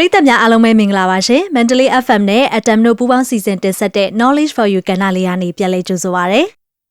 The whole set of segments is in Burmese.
ရိသတ်များအားလုံးပဲမင်္ဂလာပါရှင်။ Mentally FM နဲ့ Atom တို့ပူးပေါင်းစီစဉ်တင်ဆက်တဲ့ Knowledge for You ကဏ္ဍလေးကနေပြန်လည်ကြိုဆိုပါရစေ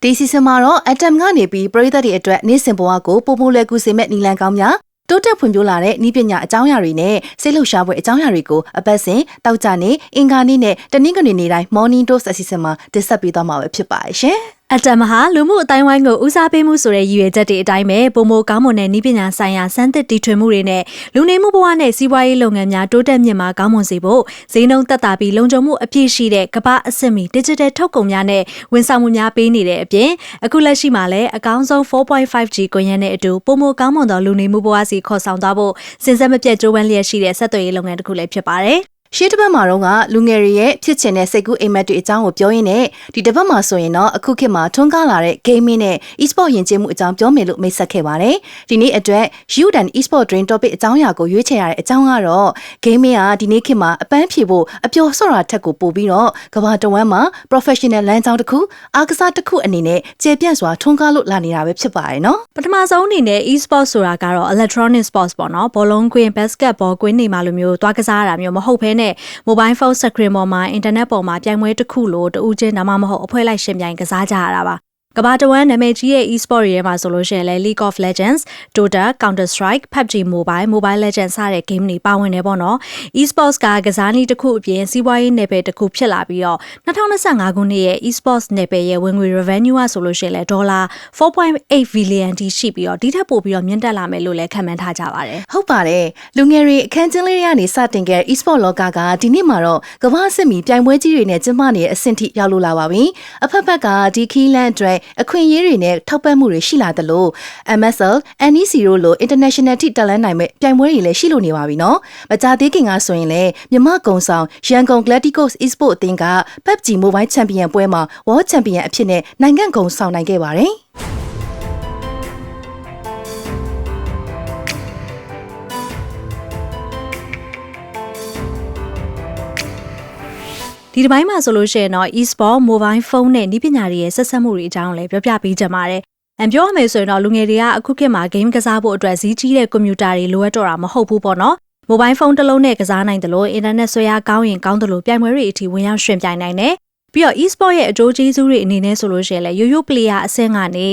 ဒီစီစဉ်မှာတော့ Atom ကနေပြီးပရိသတ်တွေအတွက်နေ့စဉ်ဘဝကိုပုံပုံလွယ်ကူစေမဲ့နီလန်ကောင်းများတိုးတက်ဖွံ့ဖြိုးလာတဲ့ဤပညာအကြောင်းအရာတွေနဲ့စိတ်လှုပ်ရှားပွဲအကြောင်းအရာတွေကိုအပတ်စဉ်တောက်ကြနေအင်္ဂါနေ့နဲ့တနင်္ဂနွေနေ့တိုင်း Morning Dose အစီအစဉ်မှာတင်ဆက်ပေးသွားမှာပဲဖြစ်ပါတယ် ရှင်။ Atom ဟာလူမှုအတိုင်းဝိုင်းကိုဦးစားပေးမှုဆိုတဲ့ရည်ရွယ်ချက်တွေအတိုင်းပဲပုံမကောင်းမွန်တဲ့ဤပညာဆိုင်ရာစမ်းသစ်တီထွင်မှုတွေနဲ့လူနေမှုဘဝနဲ့စီးပွားရေးလုပ်ငန်းများတိုးတက်မြင့်မားကောင်းမွန်စေဖို့ဈေးနှုန်းသက်သာပြီးလုံခြုံမှုအပြည့်ရှိတဲ့ကမ္ဘာအဆင့်မီ Digital ထုတ်ကုန်များနဲ့ဝန်ဆောင်မှုများပေးနေတဲ့အပြင်အခုလက်ရှိမှာလည်းအကောင်းဆုံး 4.5G ကွန်ရက်နဲ့အတူပုံမကောင်းမွန်သောလူနေမှုဘဝစီခေါ်ဆောင်သွားဖို့စဉ်ဆက်မပြတ်ကြိုးပမ်းလျက်ရှိတဲ့ဆက်သွယ်ရေးလုပ်ငန်းတစ်ခုလည်းဖြစ်ပါတယ်။ ရှေ့တစ်ပတ်မှာတော့ကလူငယ်တွေရဲ့ဖြစ်ချင်တဲ့စိတ်ကူးအိမ်မက်တွေအကြောင်းကိုပြောရင်းနဲ့ဒီတစ်ပတ်မှာဆိုရင်တော့အခုခေတ်မှာထွန်းကားလာတဲ့ gaming နဲ့ e-sport ယဉ်ကျေးမှုအကြောင်းပြောမယ်လို့မိတ်ဆက်ခဲ့ပါတယ်။ဒီနေ့အတွက် youth and e-sport dream topic အကြောင်းအရာကိုရွေးချယ်ရတဲ့အကြောင်းကတော့ gaming ကဒီနေ့ခေတ်မှာအပန်းဖြေဖို့အပျော်ဆော့တာထက်ကိုပိုပြီးတော့ကမ္ဘာတဝန်းမှာ professional လမ်းကြောင်းတစ်ခုအားကစားတစ်ခုအနေနဲ့ကျေပြန့်စွာထွန်းကားလို့လာနေတာပဲဖြစ်ပါတယ်နော်။ပထမဆုံးအနေနဲ့ e-sport ဆိုတာကတော့ electronic sports ပေါ့နော်ဘောလုံးကွင်း basketball ကွင်းနေမှာလိုမျိုးသွားကစားရတာမျိုးမဟုတ်ဘဲနဲ့ mobile phone screen ပေါ်မှာ internet ပေါ်မှာပြိုင်ပွဲတစ်ခုလိုတူးချင်းဒါမှမဟုတ်အဖွဲလိုက်ရှင်ပြိုင်ကစားကြရတာပါ ကမ္ဘာတဝန်းနာမည်ကြီးရဲ့ e-sport တွေထဲမှာဆိုလို့ရှိရင်လည်း League of Legends, Dota, Counter Strike, PUBG Mobile, Mobile Legends စတဲ့ game တွေပါဝင်နေပေါ့နော်။ e-sports ကကစားနည်းတစ်ခုအပြင်စီးပွားရေးနယ်ပယ်တစ်ခုဖြစ်လာပြီးတော့2025ခုနှစ်ရဲ့ e-sports နယ်ပယ်ရဲ့ဝင်ငွေ revenue ကဆိုလို့ရှိရင်လည်းဒေါ်လာ4.8 billion တိရှိပြီးတော့ဒီထက်ပိုပြီးတော့မြင့်တက်လာမယ်လို့လည်းခန့်မှန်းထားကြပါတယ်ဟုတ်ပါတယ်လူငယ်တွေအခန်းကျင်းလေးတွေကနေစတင်ခဲ့ e-sport လောကကဒီနေ့မှာတော့ကမ္ဘာစစ်မီပြိုင်ပွဲကြီးတွေနဲ့ကျင်းပနေတဲ့အဆင့်ထိရောက်လို့လာပါပြီအဖက်ဖက်ကဒီခီးလန်အတွက်အခွင့်အရေးတွေနဲ့ထောက်ပံ့မှုတွေရှိလာသလို MSL NEC တို့လို international ထိတက်လန်းနိုင်မဲ့ပြိုင်ပွဲတွေလည်းရှိလို့နေပါပြီနော်မကြသေးခင်ကဆိုရင်လည်းမြမကုံဆောင်ရန်ကုန် Glaticos e-sport အသင်းက PUBG Mobile Champion ပွဲမှာ World Champion အဖြစ်နဲ့နိုင်ငံကုံဆောင်နိုင်ခဲ့ပါတယ် ဒီတစ်ပိုင်းမှာဆိုလို့ရှိရင်တော့ e-sport mobile phone နဲ့နည်းပညာတွေရဲ့ဆက်ဆက်မှုတွေအကြောင်းလည်းပြောပြပေးကြပါမယ်။အပြောရမယ်ဆိုရင်တော့လူငယ်တွေကအခုခေတ်မှာ game ကစားဖို့အတွက်ဈေးကြီးတဲ့ကွန်ပျူတာတွေလိုအပ်တော့တာမဟုတ်ဘူးပေါ့နော်။ mobile phone တစ်လုံးနဲ့ကစားနိုင်တယ်လို့ internet ဆွဲအားကောင်းရင်ကောင်းတယ်လို့ပြိုင်ပွဲတွေအထိဝင်ရောက်ရှင်ပြိုင်နိုင်တယ်။ ပြီးတော့ e-sport ရဲ့အကျိုးကျေးဇူးတွေအနေနဲ့ဆိုလို့ရှိရင်လည်းရိုးရိုး player အဆင့်ကနေ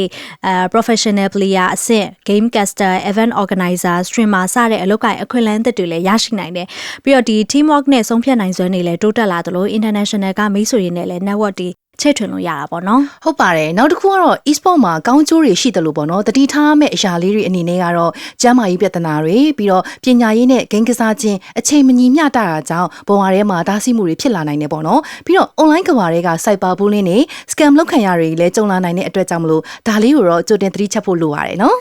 အဲ professional player အဆင့် game caster event organizer streamer စတဲ့အလုပ်ကိုင်အခွင့်အလမ်းသက်တွေလည်းရရှိနိုင်တယ်ပြီးတော့ဒီ teamwork နဲ့ဆုံးဖြတ်နိုင်စွမ်းတွေလည်းတိုးတက်လာသလို international ကမိတ်ဆွေတွေနဲ့လည်း network တွေ ချဲ့ထွင်လို့ရတာပေါ့နော်ဟုတ်ပါတယ်နောက်တစ်ခုကတော့ e-sport မှာကောင်းကျိုးတွေရှိတယ်လို့ပေါ့နော်တတိထားမဲ့အရာလေးတွေအနေနဲ့ကတော့ကျန်းမာရေးပြဿနာတွေပြီးတော့ပညာရေးနဲ့ဂိမ်းကစားခြင်းအချိန်မညီမျှတာတာကြောင့်ဘဝထဲမှာတားဆီးမှုတွေဖြစ်လာနိုင်တယ်ပေါ့နော်ပြီးတော့ online ကဘာတွေက cyber bullying တွေ scam လုပ်ခံရတွေလည်းကြုံလာနိုင်တဲ့အတွက်ကြောင့်မလို့ဒါလေးကိုတော့ကြိုတင်သတိချက်ဖို့လိုပါတယ်နော်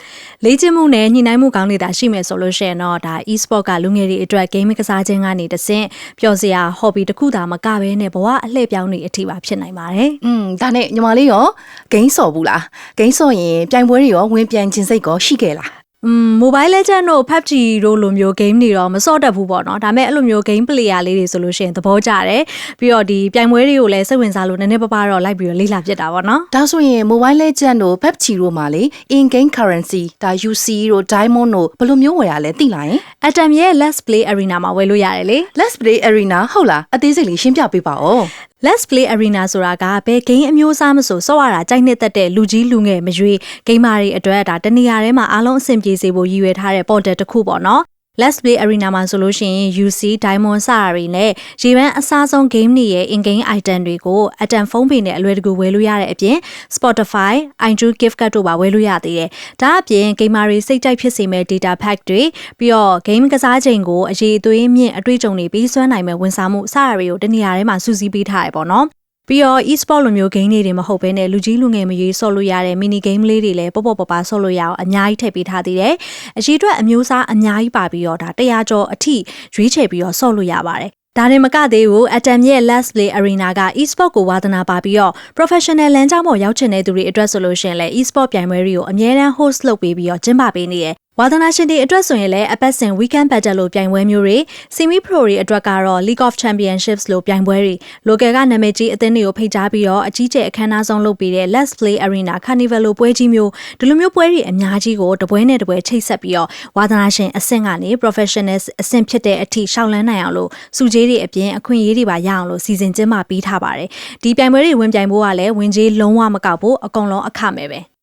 လေ့ကျင့်မှုနဲ့ညှိနှိုင်းမှုကောင်းနေတာရှိမယ်ဆိုလို့ရှိရင်တော့ဒါ e-sport ကလူငယ်တွေအတွက် game ကစားခြင်းကနေတဆင့်ပျော်စရာ hobby တစ်ခုသာမကဘဲနဲ့ဘဝအလှည့်ပြောင်းနေအထိပါဖြစ်နိုင်ပါတယ်ပါတယ်။อืมဒါနဲ့ညီမလေးရောဂိမ်းစော်ဘူးလား။ဂိမ်းစော်ရင်ပြိုင်ပွဲတွေရောဝင်ပြန်ခြင်းစိတ်ကောရှိခဲ့လား mobile legend တို့ PUBG တို့လိုမျိုး game တွေတော့မစော့တတ်ဘူးပေါ့နော်ဒါပေမဲ့အဲ့လိုမျိုး game player လေးတွေဆိုလို့ရှိရင်သဘောကျတယ်ပြီးတော့ဒီပြိုင်ပွဲတွေကိုလည်းစိတ်ဝင်စားလို့နည်းနည်းပါးပါးတော့လိုက်ပြီးတော့လေ့လာဖြစ်တာပေါ့နော်ဒါဆိုရင် Mobile Legend တို့ PUBG တို့မှာလေ in game currency ဒါ UC တို့ Diamond တို့ဘယ်လိုမျိုးဝယ်ရလဲသိလားယင် Atom ရဲ့ Let's Play Arena မှာဝယ်လို့ရတယ်လေ Let's Play Arena ဟုတ်လားအသေးစိတ်လေးရှင်းပြပေးပါဦး Let's Play Arena ဆိုတာကဘယ်ဂိမ်းအမျိုးအစားမဆိုစော့ရတာကြိုက်နှစ်သက်တဲ့လူကြီးလူငယ်မရွေးဂိမ်းမာတွေအတွက်ဒါတနေရာထဲမှာအားလုံးအဆင်ပြေစေဖို့ရည်ရွယ်ထားတဲ့ portal တစ်ခုပေါ့နော် Let's Play Arena မှာဆိုလို့ရှိရင် UC Diamond စတာတွေနဲ့ရေပန်းအစားဆုံး game တွေရဲ့ in-game item တွေကို Atom ဖုန်းပေနဲ့အလွယ်တကူဝယ်လို့ရတဲ့အပြင် Spotify, iTunes gift card တို့ပါဝယ်လို့ရသေးတယ်။ဒါအပြင် gamer တွေစိတ်ကြိုက်ဖြစ်စေမဲ့ data pack တွေပြီးတော့ game ကစားချိန်ကိုအရေးအသွေးမြင့်အတွေ့အကြုံတွေပြီးစွမ်းနိုင်မဲ့ဝန်ဆောင်မှုစတာတွေကိုတနေရာထဲမှာစုစည်းပေးထားရပေါ့နော်။ ပြီးတော့ e-sport လိုမျိုး game တွေတွေမဟုတ်ဘဲနဲ့လူကြီးလူငယ်မရွေးဆော့လို့ရတဲ့ mini game လေးတွေလည်းပေါ့ပေါ့ပါပါဆော့လို့ရအောင်အများကြီးထည့်ပေးထားသေးတယ်။အရှိအတွက်အမျိုးအစားအများကြီးပါပြီးတော့ဒါ100ကျော်အထိရွေးချယ်ပြီးတော့ဆော့လို့ရပါတယ်။ဒါရင်မကသေးဘူး Atom ရဲ့ Let's Play Arena က e-sport ကိုဝါသနာပါပြီးတော့ professional လမ်းကြောင်းပေါ်ရောက်ချင်တဲ့သူတွေအတွက်ဆိုလို့ရှိရင်လည်း e-sport ပြိုင်ပွဲတွေကိုအများအား host လုပ်ပေးပြီးတော့ကျင်းပပေးနေတယ် ဝါသနာရှင်တွေအတွက်ဆိုရင်လည်းအပတ်စဉ် weekend battle လို့ပြိုင်ပွဲမျိုးတွေ semi pro တွေအတွက်ကတော့ League of Championships လို့ပြိုင်ပွဲတွေ local ကနာမည်ကြီးအသင်းတွေကိုဖိတ်ကြားပြီးတော့အကြီးကျယ်အခမ်းအနားဆုံးလုပ်ပြီးတဲ့ Let's Play Arena Carnival လို့ပွဲကြီးမျိုးဒီလိုမျိုးပွဲတွေအများကြီးကိုတပွဲနဲ့တပွဲချိတ်ဆက်ပြီးတော့ဝါသနာရှင်အဆင့်ကနေ professional အဆင့်ဖြစ်တဲ့အထိရှောက်လန်းနိုင်အောင်လို့စုကြေးတွေအပြင်အခွင့်အရေးတွေပါရအောင်လို့စီစဉ်ကျင်းပပေးထားပါတယ်ဒီပြိုင်ပွဲတွေဝင်ပြိုင်ဖို့ကလည်းဝင်ကြီးလုံးဝမကောက်ဘူးအကုန်လုံးအခမဲ့ပဲ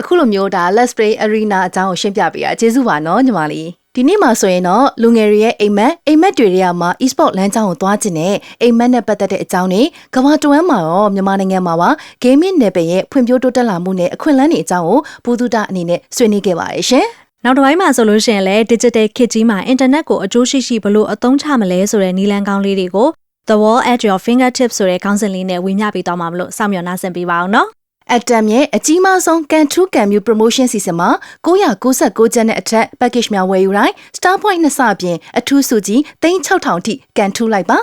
အခုလိုမျိုးဒါ Let's Play Arena အကြောင်းကိုရှင်းပြပေးတာကျေးဇူးပါနော်ညီမလေးဒီနေ့မှာဆိုရင်တော့လူငယ်တွေရဲ့အိမ်မက်အိမ်မက်တွေတွေကမှ e-sport လမ်းကြောင်းကိုသွားခြင်းနဲ့အိမ်မက်နဲ့ပတ်သက်တဲ့အကြောင်းတွေကမ္ဘာတဝန်းမှာရောမြန်မာနိုင်ငံမှာပါ gaming နယ်ပယ်ရဲ့ဖွံ့ဖြိုးတိုးတက်လာမှုနဲ့အခွင့်အလမ်းတွေအကြောင်းကိုဘူဒုဒအနေနဲ့ဆွေးနွေးခဲ့ပါတယ်ရှင်နောက်တစ်ပိုင်းမှာဆိုလို့ရှိရင်လည်း digital ခေတ်ကြီးမှာ internet ကိုအကျိုးရှိရှိဘလို့အသုံးချမလဲဆိုတဲ့နည်းလမ်းကောင်းလေးတွေကို The Wall at Your Fingertips ဆိုတဲ့ခေါင်းစဉ်လေးနဲ့ဝေမျှပေးသွားမှာမလို့စောင့်မျှော်နှားဆင်ပေးပါအောင်နော် အတမ်ရဲ့အကြီးမားဆုံးကန်ထူးကန်မြူ promotion season မှာ996ကျပ်နဲ့အထက် package များဝယ်ယူတိုင်း Star Point နှစ်ဆအပြင်အထူးစုကြီး3600အထိကန်ထူးလိုက်ပါ